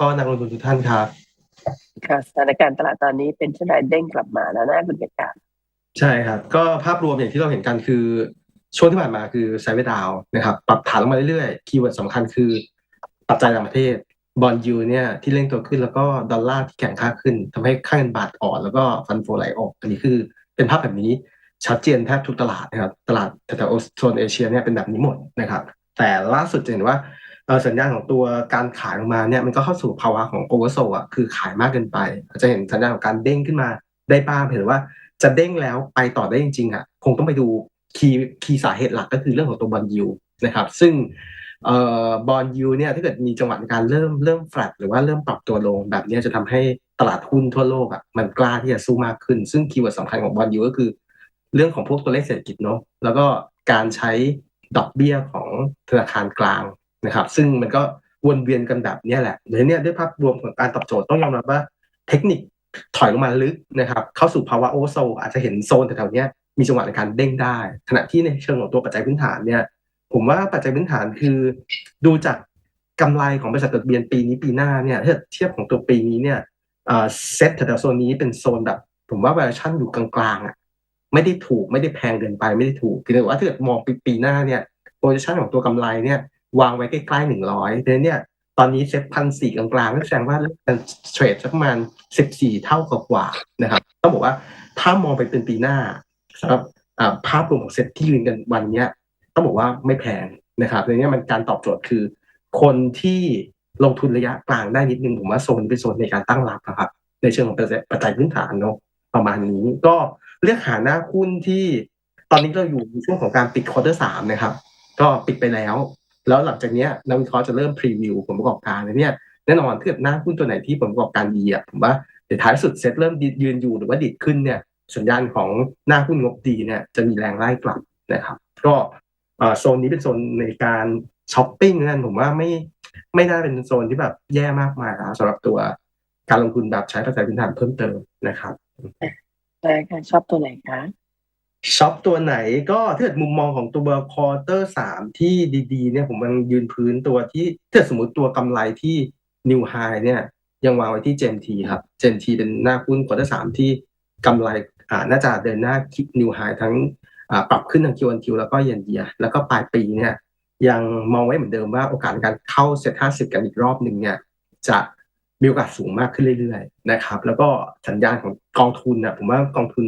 ก็นักลงทุนทุกท่านครับค่ะสถานการณ์ตลาดตอนนี้เป็นเช่นไรเด้งกลับมาแล้วนะคุณจักรใช่ครับ ก็ภาพรวมอย่างที่เราเห็นกันคือ ช่วงที่ผ่านมาคือไซด์เวย์ดาวนะครับปรับฐานลงมาเรื่อยๆคีย์เวิร์ดสำคัญคือปัจจัยต่างประเทศบอลยูเนี่ยที่เร่งตัวขึ้นแล้วก็ดอลลาร์ที่แข็งค่าขึ้นทำให้ค่าเงินบาทอ่อนแล้วก็ฟันโฟไหลออก อันนี้คือเป็นภาพแบบนี้ชัดเจนแทบทุกตลาดนะครับตลาดแถวๆโซนเอเชียเนี่ยเป็นแบบนี้หมดนะครับ แต่ล่าสุดจะเห็นว่าเอ่อ สัญญาณของตัวการขายออกมาเนี่ยมันก็เข้าสู่ภาวะของโอเวอร์โซอะคือขายมากเกินไปอาจจะเห็นสัญญาณของการเด้งขึ้นมาได้บ้างเห็นว่าจะเด้งแล้วไปต่อได้จริงๆอะคงต้องไปดูคีย์คีย์สาเหตุหลักก็คือเรื่องของตัวบอลยูนะครับซึ่งเอ่อบอลยูเนี่ยถ้าเกิดมีจังหวะในการเริ่มเริ่มแฟลตหรือว่าเริ่มปรับตัวลงแบบนี้จะทำให้ตลาดหุ้นทั่วโลกอะมันกล้าที่จะสู้มากขึ้น ซึ่งคีย์เวิร์ดสำคัญของบอลยูก็คือ เรื่องของพวกตัวเลขเศรษฐกิจเนาะแล้วก็การใช้ดอกเบี้ยของธนาคารกลาง นะครับ ซึ่งมันก็วนเวียนกันแบบนี้แหละเดี๋ยวนี้ด้วยภาพรวมของการตอบโจทย์ต้องยอมรับว่าเทคนิคถอยลงมาลึกนะครับ เข้าสู่ภาวะโอโซอาจจะเห็นโซนแถวๆนี้มีจังหวะในการเด้งได้ ขณะที่ในเชิงของตัวปัจจัยพื้นฐานเนี่ย ผมว่าปัจจัยพื้นฐานคือ ดูจากกำไรของบริษัทจดทะเบียนปีนี้ปีหน้าเนี่ยถ้าเทียบของตัวปีนี้เนี่ยเซ็ตแถวๆโซนนี้เป็นโซนแบบ ผมว่า valuation อยู่กลางๆอะไม่ได้ถูกไม่ได้แพงเกินไปไม่ได้ถูกคือว่าถ้าเกิดมองปีปีหน้าเนี่ยโพซิชันของตัวกำไรเนี่ย วางไว้ใกล้ๆหนึ่งร้อยดังนั้นเนี่ยตอนนี้เซ็ตพันสี่กลางๆก็แสดงว่าเป็นเทรดสักประมาณสิบสี่เท่ากว่านะครับ ต้องบอกว่าถ้ามองไปเป็นปีหน้าสำหรับภาพรวมของเซ็ตที่ยืนกันวันเนี้ยต้องบอกว่าไม่แพงนะครับดังนี้มันการตอบโจทย์คือ คนที่ลงทุนระยะกลางได้นิดนึงผมว่าโซนเป็นโซนในการตั้งรับนะครับ ในเชิงของปัจจัยพื้นฐานเนาะประมาณนี้ก็เลือกหาหน้าหุ้นที่ตอนนี้เราอยู่ในช่วงของการปิดควอเตอร์สามนะครับ ก็ปิดไปแล้ว แล้วหลังจากนี้นักวิเคราะห์จะเริ่มพรีวิวผลประกอบการเนี่ยแน่นอนถ้าเกิดหน้าหุ้นตัวไหนที่ผลประกอบการดีอะผมว่าเดี๋ยวท้ายสุดเซ็ตเริ่มยืนอยู่หรือว่าดิดขึ้นเนี่ยสัญญาณของหน้าหุ้นงบดีเนี่ยจะมีแรงไล่กลับนะครับ ก็โซนนี้เป็นโซนในการช้อปปิ้งนั่นผมว่าไม่ไม่น่าเป็นโซนที่แบบแย่มากมายนะสำหรับตัวการลงทุนแบบใช้ปัจจัยพื้นฐานเพิ่มเติมนะครับใช่ค่ะชอบตัวไหนคะ ช็อปตัวไหนก็ถ้าเกิดมุมมองของตัวควอเตอร์สามที่ดีๆเนี่ยผมมันยืนพื้นตัวที่ถ้าสมมติตัวกำไรที่นิวไฮเนี่ยยังวางไว้ที่ GMT ครับ GMT เป็นหน้าหุ้นควอเตอร์สามที่กำไรอ่าน่าจะเดินหน้าคิดนิวไฮทั้งอ่าปรับขึ้นทาง Q1Q แล้วก็เยนเยียแล้วก็ปลายปีเนี่ยยังมองไว้เหมือนเดิมว่าโอกาสการเข้าเซ็ตห้าสิบกันอีกรอบหนึ่งเนี่ยจะมีโอกาสสูงมากขึ้นเรื่อยๆนะครับแล้วก็สัญญาณของกองทุนนะผมว่ากองทุน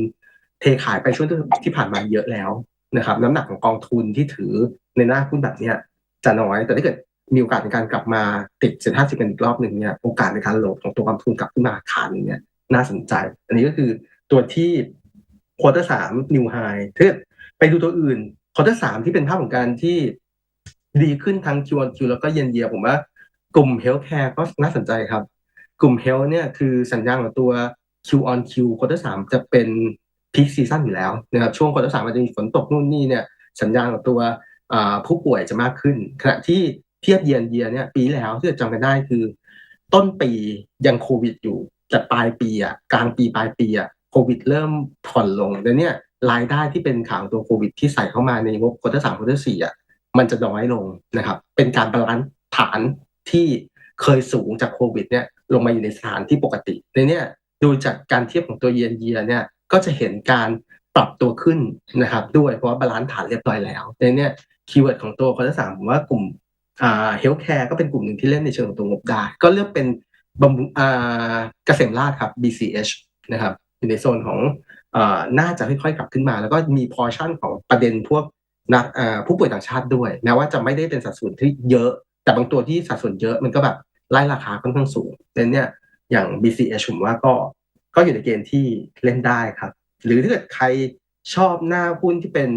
เทขายไปช่วงที่ผ่านมาเยอะแล้วนะครับ น้ำหนักของกองทุนที่ถือในหน้าหุ้นแบบเนี้ยจะน้อย แต่ถ้าเกิดมีโอกาสในการกลับมาติดเซ็นห้าสิบกันอีกรอบหนึ่งเนี่ยโอกาสในการโหลดของตัวกองทุนกลับขึ้นมาขานเนี่ยน่าสนใจ อันนี้ก็คือตัวที่ควอเตอร์สามนิวไฮถ้าไปดูตัวอื่นควอเตอร์สามที่เป็นภาพของการที่ดีขึ้นทั้ง Q1Q แล้วก็เย็นเยียผมว่ากลุ่มเฮลท์แคร์ก็น่าสนใจครับ กลุ่มเฮลท์เนี่ยคือสัญญาณของตัว Q on Q ควอเตอร์สามจะเป็น พีคซีซั่นอยู่แล้วนะครับช่วงควอเตอร์สามมันจะมีฝนตกนู่นนี่เนี่ยสัญญาณของตัวผู้ป่วยจะมากขึ้น ขณะที่เทียบเยียนเยียเนี่ยปีแล้วที่จำกันได้คือ ต้นปียังโควิดอยู่แต่ปลายปีอะกลางปีปลายปีอะโควิดเริ่มผ่อนลงแล้วเนี่ยรายได้ที่เป็นข่าวตัวโควิด ที่ใส่เข้ามาในงบควอเตอร์สามควอเตอร์สี่อะมันจะน้อยลงนะครับ เป็นการบาลานซ์ฐานที่เคยสูงจากโควิดเนี่ยลงมาอยู่ในสถานที่ปกติในเนี่ยดูจากการเทียบของตัวเยียนเยียเนี่ย ก็จะเห็นการปรับตัวขึ้นนะครับ ด้วยเพราะว่าบาลานซ์ฐานเรียบร้อยแล้วในเนี่ยคีย์เวิร์ดของตัวคอนเทสามผมว่ากลุ่มอ่าเฮลท์แคร์ก็เป็นกลุ่มหนึ่งที่เล่นในเชิงของตัวงบได้ ก็เลือกเป็นบำรุงอ่าเกษมราชครับ BCH นะครับอยู่ในโซนของอ่าน่าจะค่อยๆกลับขึ้นมา แล้วก็มีพอชั่นของประเด็นพวกนักผู้ป่วยต่างชาติด้วยแม้ว่าจะไม่ได้เป็นสัดส่วนที่เยอะ แต่บางตัวที่สัดส่วนเยอะมันก็แบบไล่ราคาค่อนข้างสูงดังนั้นเนี่ยอย่าง BCH ผมว่าก็ ก็อยู่ในเกณฑ์ที่เล่นได้ครับ หรือถ้าเกิดใครชอบหน้าหุ้นที่เป็น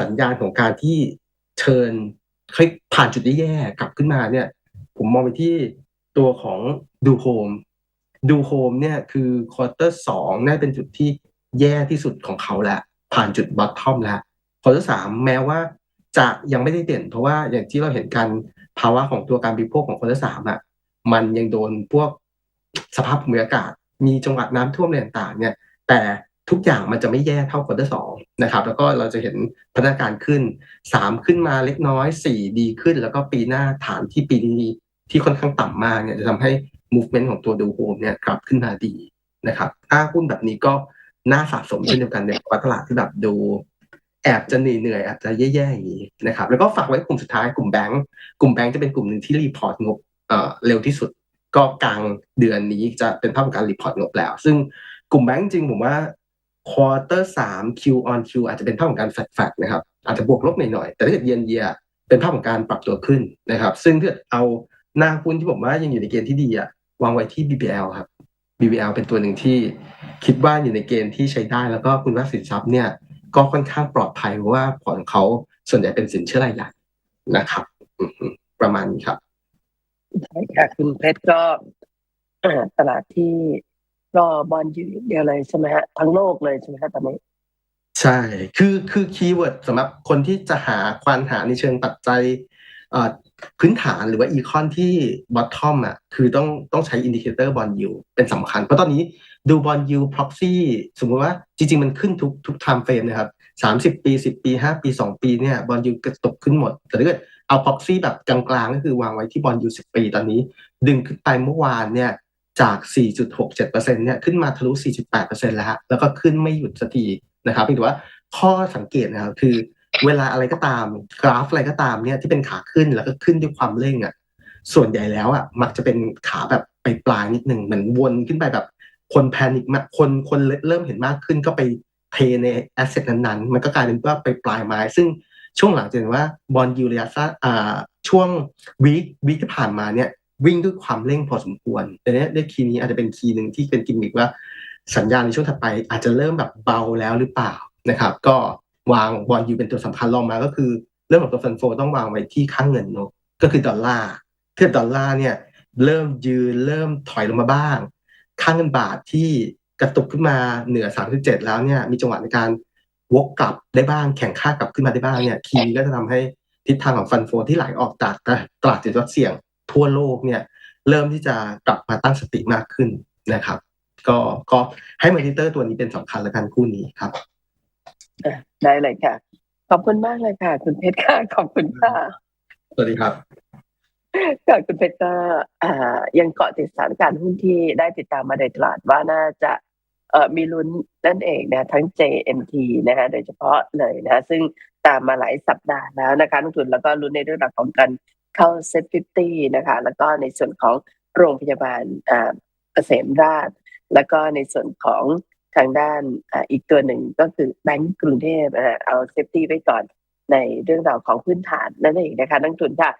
สัญญาณของการที่เทิร์นคลิกผ่านจุดที่แย่กลับขึ้นมาเนี่ย ผมมองไปที่ตัวของดูโฮมดูโฮมเนี่ยคือควอเตอร์สองน่าเป็นจุดที่แย่ที่สุดของเขาแล้วผ่านจุดบอททอมแล้วควอเตอร์สามแม้ว่าจะยังไม่ได้เด่น เพราะว่าอย่างที่เราเห็นกันภาวะของตัวการบริโภคของควอเตอร์สามอะมันยังโดนพวกสภาพภูมิอากาศ มีจังหวัดน้ำท่วมอะไรต่างๆเนี่ยแต่ทุกอย่างมันจะไม่แย่เท่าควอเตอร์สองนะครับแล้วก็เราจะเห็นพัฒนาการขึ้นสามขึ้นมาเล็กน้อยสี่ดีขึ้น แล้วก็ปีหน้าฐานที่ปีนี้ที่ค่อนข้างต่ำมากเนี่ยจะทำให้ movement ของตัวดูโฮมเนี่ยกลับขึ้นมาดีนะครับถ้าหุ้นแบบนี้ก็น่าสะสมเช่นเดียวกันในตลาดที่แบบดูแอบจะเหนื่อยๆอาจจะแย่ๆอย่างนี้นะครับแล้วก็ฝากไว้กลุ่มสุดท้ายกลุ่มแบงก์กลุ่มแบงก์จะเป็นกลุ่มหนึ่งที่รีพอร์ตงบเร็วที่สุด ก็กลางเดือนนี้จะเป็นภาพของการรีพอร์ตงบแล้ว ซึ่งกลุ่มแบงก์จริงผมว่าควอเตอร์สาม Q on Q อาจจะเป็นภาพของการแฟดๆนะครับอาจจะบวกลบหน่อยๆแต่ถ้าเกิดเยนเยียเป็นภาพของการปรับตัวขึ้นนะครับ ซึ่งถ้าเกิดเอาหน้าหุ้นที่ผมว่ายังอยู่ในเกณฑ์ที่ดีอะวางไว้ที่ BBL ครับ BBL เป็นตัวหนึ่งที่คิดว่าอยู่ในเกณฑ์ที่ใช้ได้ แล้วก็คุณว่าสินทรัพย์เนี่ยก็ค่อนข้างปลอดภัยเพราะว่าพอร์ตของเขาส่วนใหญ่เป็นสินเชื่อรายใหญ่นะครับ ประมาณนี้ครับ ใช่ค่ะคุณเพชรก็ตลาดที่รอบอลอยู่อย่างเดียวเลยใช่ไหมฮะทั้งโลกเลยใช่ไหมฮะตอนนี้ใช่ คือคือคีย์เวิร์ดสำหรับคนที่จะหาควานหาในเชิงปัจจัยพื้นฐานหรือว่าอีคอนที่บอททอมอะคือต้องต้องใช้อินดิเคเตอร์บอลยูเป็นสำคัญ เพราะตอนนี้ดูบอลยูพ็อกซี่สมมติว่าจริง ๆ มันขึ้นทุกทุกไทม์เฟรมนะครับสามสิบปีสิบปีห้าปีสองปีเนี่ยบอลยูกระตกขึ้นหมด แต่ถ้าเกิด เอาพ็อกซี่แบบกลางๆ ก็คือวางไว้ที่บอลยูสิบปีตอนนี้ ดึงขึ้นไปเมื่อวานเนี่ยจาก 4.67%เนี่ยขึ้นมาทะลุ 4.8%แล้วฮะแล้วก็ขึ้นไม่หยุดสักทีนะครับเพียงแต่ว่าข้อสังเกตนะครับคือเวลาอะไรก็ตามกราฟอะไรก็ตามเนี่ยที่เป็นขาขึ้นแล้วก็ขึ้นด้วยความเร่งอะส่วนใหญ่แล้วอะมักจะเป็นขาแบบไปปลายนิดหนึ่งเหมือนวนขึ้นไปแบบคนแพนิคมากคนคนเริ่มเห็นมากขึ้นก็ไปเทในแอสเซทนั้นๆ มันก็กลายเป็นว่าไปปลายไม้ ซึ่ง ช่วงหลังจะเห็นว่าบอลยูระยะสั้นอ่าช่วงวีควีคที่ผ่านมาเนี่ยวิ่งด้วยความเร่งพอสมควรแต่เนี้ยได้คีย์นี้อาจจะเป็นคีย์หนึ่งที่เป็นกิมมิกว่าสัญญาณในช่วงถัดไป อาจจะเริ่มแบบเบาแล้วหรือเปล่านะครับ ก็วางบอลยูเป็นตัวสำคัญลองมาก็คือ เรื่องของตัวฟันโฟต้องวางไว้ที่ข้างเงินเนอะก็คือดอลลาร์เทียบดอลลาร์เนี่ยเริ่มยืนเริ่มถอยลงมาบ้างข้างเงินบาทที่กระตุกขึ้นมาเหนือ 37 แล้วเนี่ยมีจังหวะในการ วกกลับได้บ้างแข่งค่ากลับขึ้นมาได้บ้างเนี่ยคีย์ก็จะทำให้ทิศทางของฟันโฟที่ไหลออกจากตลาดสินทรัพย์เสี่ยง ทั่วโลกเนี่ยเริ่มที่จะกลับมาตั้งสติมากขึ้นนะครับ ก็ก็ให้มอนิเตอร์ตัวนี้เป็นสำคัญละกันคู่นี้ครับอะได้เลยค่ะ ขอบคุณมากเลยค่ะ คุณเพชรค่ะขอบคุณค่ะสวัสดีครับค่ะคุณเพชรก็อ่ายังเกาะติดสถานการณ์หุ้นที่ได้ติดตามมาโดยตลาดว่าน่าจะเอ่อ มีลุ้นนั่นเองนะทั้ง JMT นะคะโดยเฉพาะเลยนะซึ่งตามมาหลายสัปดาห์แล้วนะคะนักทุนแล้วก็ลุ้นในเรื่องราวของการเข้าเซ็ตฟิฟตี้นะคะแล้วก็ในส่วนของโรงพยาบาลอ่าเกษมราช แล้วก็ในส่วนของทางด้านอ่าอีกตัวหนึ่งก็คือแบงก์กรุงเทพเอาเซฟตี้ไว้ก่อนในเรื่องราวของพื้นฐานนั่นเองนะคะนักทุนค่ะ